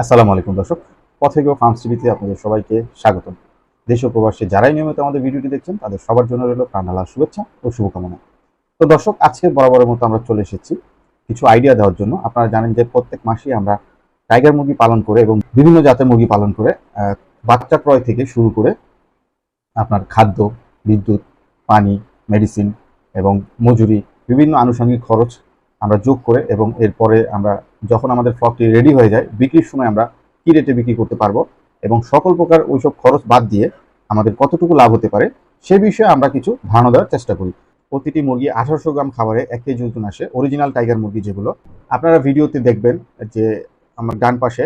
আসসালামু আলাইকুম দর্শক। পথেগো ফার্মস টিভিতে আপনাদের সবাইকে স্বাগতম। দেশ ও প্রবাসী যারাই নিয়মিত আমাদের ভিডিওটি দেখছেন, তাদের সবার জন্য রইল প্রাণালা শুভেচ্ছা ও শুভকামনা। তো দর্শক আজকে বরাবরের মতো আমরা চলে এসেছি কিছু আইডিয়া দেওয়ার জন্য। আপনারা জানেন যে প্রত্যেক মাসেই আমরা টাইগার মুরগি পালন করে এবং বিভিন্ন জাতের মুরগি পালন করে বাচ্চা ক্রয় থেকে শুরু করে আপনার খাদ্য, বিদ্যুৎ, পানি মেডিসিন এবং মজুরি, বিভিন্ন আনুষঙ্গিক খরচ আমরা যোগ করে এবং এরপরে আমরা যখন আমাদের ফ্লকটি রেডি হয়ে যায়, বিক্রির সময় আমরা কি রেটে বিক্রি করতে পারব এবং সকল প্রকার ওইসব খরচ বাদ দিয়ে আমাদের কতটুকু লাভ হতে পারে, সে বিষয়ে আমরা কিছু ধারণা দেওয়ার চেষ্টা করি। প্রতিটি মুরগি আঠারোশো গ্রাম খাবারে এক কেজি ওজন আসে। অরিজিনাল টাইগার মুরগি যেগুলো, আপনারা ভিডিওতে দেখবেন যে আমার ডান পাশে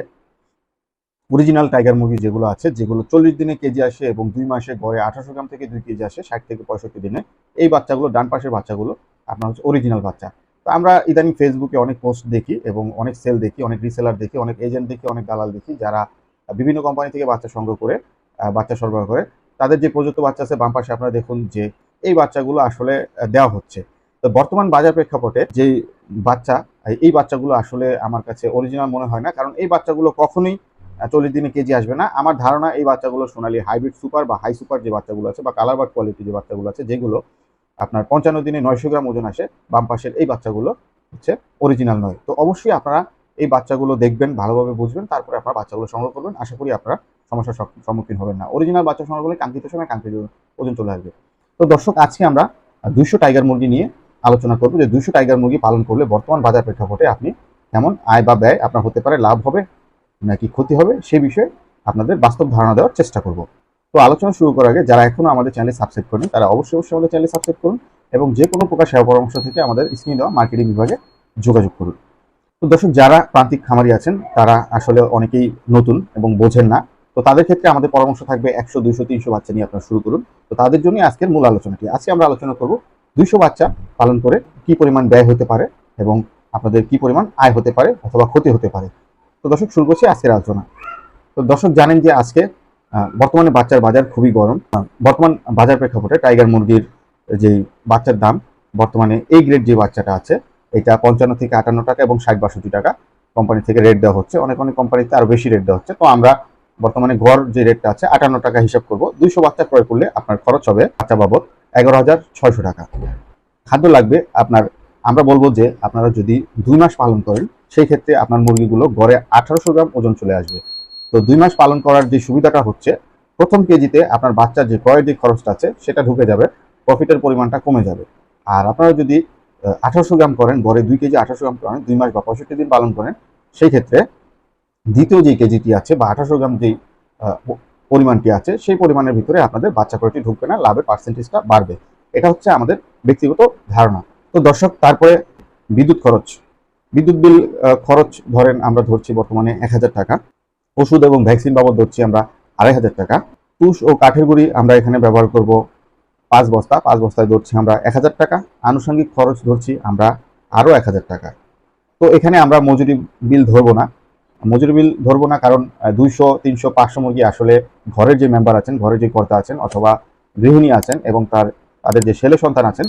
অরিজিনাল টাইগার মুরগি যেগুলো আছে, যেগুলো চল্লিশ দিনে কেজি আসে এবং দুই মাসে গড়ে আঠারোশো গ্রাম থেকে দুই কেজি আসে, ষাট থেকে পঁয়ষট্টি দিনে। এই বাচ্চাগুলো, ডান পাশের বাচ্চাগুলো, আপনার হচ্ছে অরিজিনাল বাচ্চা। তো আমরা ইদানিং ফেসবুকে অনেক পোস্ট দেখি এবং অনেক সেল দেখি, অনেক রিসেলার দেখি, অনেক এজেন্ট দেখি, অনেক দালাল দেখি যারা বিভিন্ন কোম্পানি থেকে বাচ্চা সংগ্রহ করে বাচ্চা সরবরাহ করে। তাদের যে প্রযুক্ত বাচ্চা আছে বাম পাশে আপনারা দেখুন যে এই বাচ্চাগুলো আসলে দেওয়া হচ্ছে। তো বর্তমান বাজার প্রেক্ষাপটে যে বাচ্চা এই বাচ্চাগুলো আসলে আমার কাছে অরিজিনাল মনে হয় না। কারণ এই বাচ্চাগুলো কখনোই চল্লিশ দিনে কেজি আসবে না। আমার ধারণা এই বাচ্চাগুলো সোনালি হাইব্রিড সুপার বা হাই সুপার যে বাচ্চাগুলো আছে বা কালার বার্ড কোয়ালিটি যে বাচ্চাগুলো আছে, যেগুলো আপনার পঞ্চান্ন দিনে নয়শো গ্রাম ওজন আসে বাম পাশের এই বাচ্চাগুলো হচ্ছে অরিজিনাল নয়। তো অবশ্যই আপনারা এই বাচ্চাগুলো দেখবেন, ভালোভাবে বুঝবেন, তারপরে আপনারা বাচ্চাগুলো সংগ্রহ করবেন। আশা করি আপনারা সমস্যার সম্মুখীন হবেন না। অরিজিনাল বাচ্চা সংগ্রহ করলে কাঙ্ক্ষিত সময় কাঙ্ক্ষিত ওজন চলে আসবে। তো দর্শক, আজকে আমরা দুইশো টাইগার মুরগি নিয়ে আলোচনা করব যে দুইশো টাইগার মুরগি পালন করলে বর্তমান বাজার প্রেক্ষাপটে আপনি কেমন আয় বা ব্যয় আপনার হতে পারে, লাভ হবে নাকি ক্ষতি হবে, সে বিষয়ে আপনাদের বাস্তব ধারণা দেওয়ার চেষ্টা করব। তো আলোচনা শুরু করার আগে যারা এখনও আমাদের চ্যানেল সাবস্ক্রাইব করেন তারা অবশ্যই অবশ্যই আমাদের চ্যানেল সাবস্ক্রাইব করুন এবং যে কোনো প্রকার সেবা পরামর্শ থেকে আমাদের স্ক্রিনে দেওয়া মার্কেটিং বিভাগে যোগাযোগ করুন। তো দর্শক, যারা প্রান্তিক খামারি আছেন, তারা আসলে অনেকেই নতুন এবং বোঝেন না। তো তাদের ক্ষেত্রে আমাদের পরামর্শ থাকবে একশো, দুইশো, তিনশো বাচ্চা নিয়ে আপনারা শুরু করুন। তো তাদের জন্যই আজকের মূল আলোচনাটি। আজকে আমরা আলোচনা করব দুইশো বাচ্চা পালন করে কি পরিমাণ ব্যয় হতে পারে এবং আপনাদের কি পরিমাণ আয় হতে পারে অথবা ক্ষতি হতে পারে। তো দর্শক, শুরু করছি আজকের আলোচনা। তো দর্শক, জানেন যে আজকে বর্তমানে বাচ্চার বাজার খুবই গরম। বর্তমান বাজার প্রেক্ষাপটে টাইগার মুরগির যে বাচ্চার দাম, বর্তমানে এই গ্রেড যে বাচ্চাটা আছে, এটা পঞ্চান্ন থেকে আটান্ন টাকা এবং ষাট বাষট্টি টাকা কোম্পানি থেকে রেট দেওয়া হচ্ছে। অনেক অনেক কোম্পানিতে আরও বেশি রেট দেওয়া হচ্ছে। তো আমরা বর্তমানে গড় যে রেটটা আছে, আটান্ন টাকা হিসাব করব। দুইশো বাচ্চা ক্রয় করলে আপনার খরচ হবে বাচ্চা বাবদ এগারো হাজার ছয়শো টাকা। খাদ্য লাগবে আপনার, আমরা বলব যে আপনারা যদি দুই মাস পালন করেন, সেই ক্ষেত্রে আপনার মুরগিগুলো গড়ে আঠারোশো গ্রাম ওজন চলে আসবে। তো দুই মাস পালন করার যে সুবিধাটা হচ্ছে, প্রথম কেজিতে আপনার বাচ্চার যে ক্রয়ের যে খরচটা আছে, সেটা ঢুকে যাবে, প্রফিটের পরিমাণটা কমে যাবে। আর আপনারা যদি আঠারোশো গ্রাম করেন, গড়ে দুই কেজি আঠারোশো গ্রাম করেন, দুই মাস বা পঁয়ষট্টি দিন পালন করেন, সেই ক্ষেত্রে দ্বিতীয় যে কেজিটি আছে বা আঠারোশো গ্রাম যেই পরিমাণটি আছে, সেই পরিমাণের ভিতরে আপনাদের বাচ্চা ক্রয়টি ঢুকবে না, লাভের পার্সেন্টেজটা বাড়বে। এটা হচ্ছে আমাদের ব্যক্তিগত ধারণা। তো দর্শক, তারপরে বিদ্যুৎ খরচ। বিদ্যুৎ বিল খরচ ধরেন আমরা ধরছি বর্তমানে এক হাজার টাকা। ওষুধ এবং ভ্যাকসিন বাবদ ধরছি আমরা আড়াই হাজার টাকা। তুষ ও কাঠের গুঁড়ি আমরা এখানে ব্যবহার করব পাঁচ বস্তা, পাঁচ বস্তায় ধরছি আমরা এক হাজার টাকা। আনুষঙ্গিক খরচ ধরছি আমরা আরও এক হাজার টাকা। তো এখানে আমরা মজুরি বিল ধরবো না। মজুরি বিল ধরবো না কারণ দুইশো, তিনশো, পাঁচশো মুরগি আসলে ঘরের যে মেম্বার আছেন, ঘরের যে কর্তা আছেন অথবা গৃহিণী আছেন এবং তার, তাদের যে ছেলে সন্তান আছেন,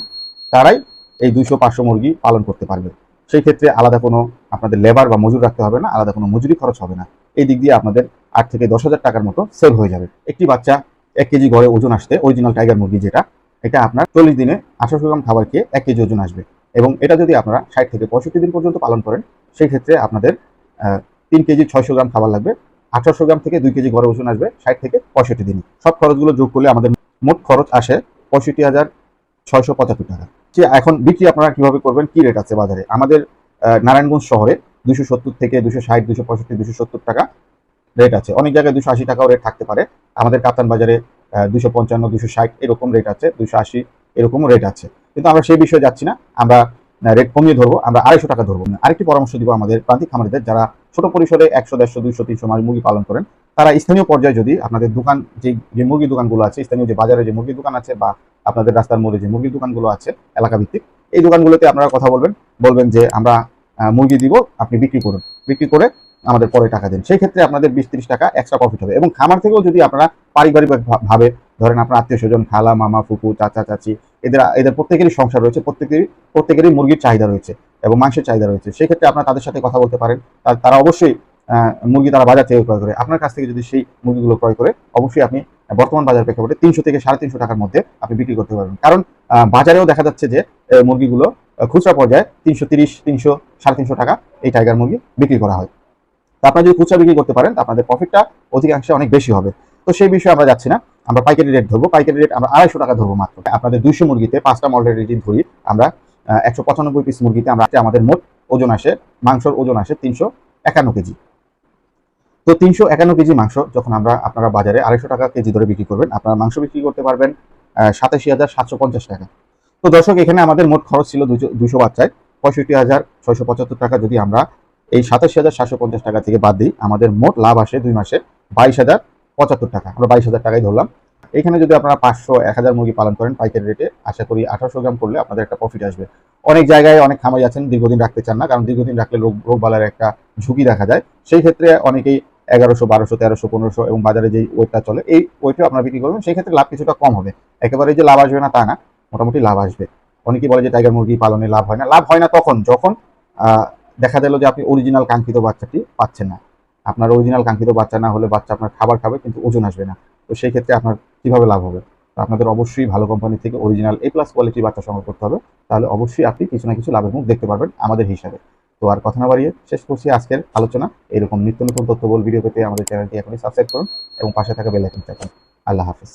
তারাই এই দুইশো, পাঁচশো মুরগি পালন করতে পারবে। সেই ক্ষেত্রে আলাদা কোনো আপনাদের লেবার বা মজুর রাখতে হবে না, আলাদা কোনো মজুরি খরচ হবে না। এই দিক দিয়ে আপনাদের আট থেকে দশ হাজার টাকার মতো সেভ হয়ে যাবে। একটি বাচ্চা এক কেজি গড়ে ওজন আসতে অরিজিনাল টাইগার মুরগি যেটা, এটা আপনার চল্লিশ দিনে আঠারোশো গ্রাম খাবার খেয়ে এক কেজি ওজন আসবে। এবং এটা যদি আপনারা ষাট থেকে পঁয়ষট্টি দিন পর্যন্ত পালন করেন, সেই ক্ষেত্রে আপনাদের তিন কেজি ছয়শো গ্রাম খাবার লাগবে। আঠারোশো গ্রাম থেকে দুই কেজি গড়ে ওজন আসবে ষাট থেকে পঁয়ষট্টি দিন। সব খরচগুলো যোগ করলে আমাদের মোট খরচ আসে পঁয়ষট্টি হাজার ছয়শো পঁচাত্তর টাকা। যে এখন বিক্রি আপনারা কীভাবে করবেন, কি রেট আছে বাজারে? আমাদের নারায়ণগঞ্জ শহরে দুশো সত্তর থেকে দুশো ষাট দুশো পঁয়ষট্টি দুশো সত্তর টাকা রেট আছে। অনেক জায়গায় দুশো আশি টাকাও রেট থাকতে পারে। আমাদের কাতান বাজারে দুশো পঞ্চান্ন দুশো ষাট এরকম রেট আছে। দুশো আশি এরকমও রেট আছে। কিন্তু আমরা সেই বিষয়ে যাচ্ছি না। আমরা রেট কমিয়ে ধরবো। আমরা আড়াইশো টাকা ধরবো আরেকটি পরামর্শ দিব আমাদের প্রান্তিক খামারিদের। যারা ছোট পরিসরে একশো, দেড়শো, দুইশো, তিনশো মাছ মুরগি পালন করেন, তারা স্থানীয় পর্যায়ে যদি আপনাদের দোকান, যে যে মুরগি দোকানগুলো আছে, স্থানীয় যে বাজারে যে মুরগি দোকান আছে বা আপনাদের রাস্তার মোড়ে যে মুরগি দোকানগুলো আছে এলাকা ভিত্তিক এই দোকানগুলোতে আপনারা কথা বলবেন। বলবেন যে আমরা মুরগি দিব, আপনি বিক্রি করুন। বিক্রি করে আমাদের পরে টাকা দিন। সেই ক্ষেত্রে আপনাদের বিশ ত্রিশ টাকা এক্সট্রা প্রফিট হবে। এবং খামার থেকেও যদি আপনারা পারিবারিক ভা- ভাবে, ধরেন আপনার আত্মীয় স্বজন, খালা, মামা, ফুপু, চাচা, চাচি, এদের এদের প্রত্যেকেরই সংসার রয়েছে, প্রত্যেকেরই প্রত্যেকেরই মুরগির চাহিদা রয়েছে এবং মাংসের চাহিদা রয়েছে। সেই ক্ষেত্রে আপনারা তাদের সাথে কথা বলতে পারেন। তারা অবশ্যই মুরগি তারা বাজার থেকে ক্রয় করে। আপনার কাছ থেকে যদি সেই মুরগিগুলো ক্রয় করে, অবশ্যই আপনি বর্তমান বাজার প্রেক্ষাপটে তিনশো থেকে সাড়ে তিনশো টাকার মধ্যে আপনি বিক্রি করতে পারবেন। কারণ বাজারেও দেখা যাচ্ছে যে মুরগিগুলো খুচরা পর্যায়ে তিনশো তিরিশ, তিনশো, সাড়ে তিনশো টাকা এই টাইগার মুরগি বিক্রি করা হয়। তো আপনারা যদি খুচরা বিক্রি করতে পারেন আপনাদের প্রফিটটা অধিকাংশে অনেক বেশি হবে। তো সেই বিষয়ে আমরা যাচ্ছি না। আমরা পাইকারি রেট ধরবো। পাইকারি রেট আমরা আড়াইশো টাকা ধরবো মাত্র। আপনাদের দুইশো মুরগিতে পাঁচটা মডেল রেট ধরি, আমরা একশো পঁচানব্বই পিস মুরগিতে আমরা আমাদের মোট ওজন আসে, মাংসর ওজন আসে তিনশো একান্ন কেজি। তো তিনশো একান্ন কেজি মাংস যখন আমরা আপনারা বাজারে আড়াইশো টাকা কেজি ধরে বিক্রি করবেন, আপনারা মাংস বিক্রি করতে পারবেন সাতাশি হাজার সাতশো পঞ্চাশ টাকা। তো দর্শক, এখানে আমাদের মোট খরচ ছিল দুশো বাচ্চায় পঁয়ষট্টি হাজার ছয়শো পঁচাত্তর টাকা। যদি আমরা এই সাতাশি হাজার সাতশো পঞ্চাশ টাকা থেকে বাদ দিই, আমাদের মোট লাভ আসে দুই মাসে বাইশ হাজার পঁচাত্তর টাকা। আমরা বাইশ হাজার টাকাই ধরলাম। এখানে যদি আপনারা পাঁচশো, এক হাজার মুরগি পালন করেন পাইকারি রেটে, আশা করি আঠারোশো গ্রাম করলে আপনাদের একটা প্রফিট আসবে। অনেক জায়গায় অনেক খামারি আছেন, দীর্ঘদিন রাখতে চান না, কারণ দীর্ঘদিন রাখলে রোগ রোগবালার একটা ঝুঁকি দেখা যায়। সেই ক্ষেত্রে অনেকেই এগারোশো, বারোশো, তেরোশো, পনেরোশো এবং বাজারে যে ওয়েটটা চলে, এই ওয়েটও আপনারা বিক্রি করবেন। সেই ক্ষেত্রে লাভ কিছুটা কম হবে। একেবারে যে লাভ আসবে না তা না। মোটামুটি লাভ আসবে। অনেকেই বলে যে টাইগার মুরগি পালনে লাভ হয় না। লাভ হয় না তখন, যখন দেখা গেল যে আপনি অরিজিনাল কাঙ্ক্ষিত বাচ্চাটি পাচ্ছেন না। আপনার অরিজিনাল কাঙ্ক্ষিত বাচ্চা না হলে বাচ্চা আপনার খাবার খাবে, কিন্তু ওজন আসবে না। তো সেই ক্ষেত্রে আপনার কীভাবে লাভ হবে? তো আপনাদের অবশ্যই ভালো কোম্পানি থেকে অরিজিনাল এ প্লাস কোয়ালিটির বাচ্চা সংগ্রহ করতে হবে। তাহলে অবশ্যই আপনি কিছু না কিছু লাভের মুখ দেখতে পারবেন আমাদের হিসাবে। তো আর কথা না বাড়িয়ে শেষ করছি আজকের আলোচনা। এরকম নিত্য নতুন তথ্যবল ভিডিও পেতে আমাদের চ্যানেলটি এখনই সাবস্ক্রাইব করুন এবং পাশে থাকা বেল আইকন চাপুন আল্লাহ হাফিজ।